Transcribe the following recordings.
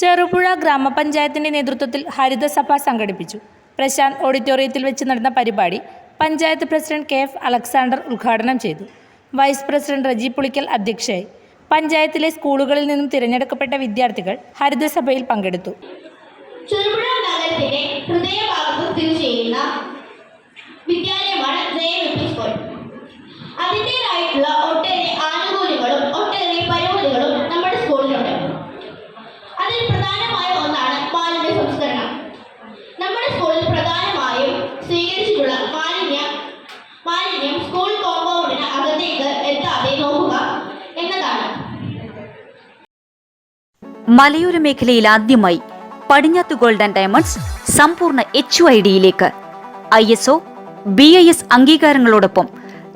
ചെറുപുഴ ഗ്രാമപഞ്ചായത്തിന്റെ നേതൃത്വത്തിൽ ഹരിതസഭ സംഘടിപ്പിച്ചു. പ്രശാന്ത് ഓഡിറ്റോറിയത്തിൽ വെച്ച് നടന്ന പരിപാടി panchayat president K F Alexander ഉദ്ഘാടനം ചെയ്തു. വൈസ് പ്രസിഡന്റ് റജി പുളിക്കൽ അധ്യക്ഷയായി. പഞ്ചായത്തിലെ സ്കൂളുകളിൽ നിന്നും തിരഞ്ഞെടുക്കപ്പെട്ട വിദ്യാർത്ഥികൾ ഹരിതസഭയിൽ പങ്കെടുത്തു. അതിന്റെതായിട്ടുള്ള ഒട്ടേറെ ആനുകൂല്യങ്ങളും ഒട്ടേറെ പരിമിതികളും നമ്മുടെ സ്കൂളിലുണ്ട്. അതിൽ പ്രധാനമായ ഒന്നാണ് മാലിന്യ സംസ്കരണം. നമ്മുടെ സ്കൂളിൽ പ്രധാനമായും സ്വീകരിച്ചിട്ടുള്ള മാലിന്യ മാലിന്യം സ്കൂൾ കോമ്പൗണ്ടിന് അകത്തേക്ക് എത്താതെ നോക്കുക എന്നതാണ്. മലയോര മേഖലയിൽ ആദ്യമായി പടിഞ്ഞാത്ത് ഗോൾഡ് ആൻഡ് ഡയമണ്ട്സ് സമ്പൂർണ എച്ച് ഐ ഡിയിലേക്ക് I S O B I S അംഗീകാരങ്ങളോടൊപ്പം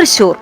Thrissur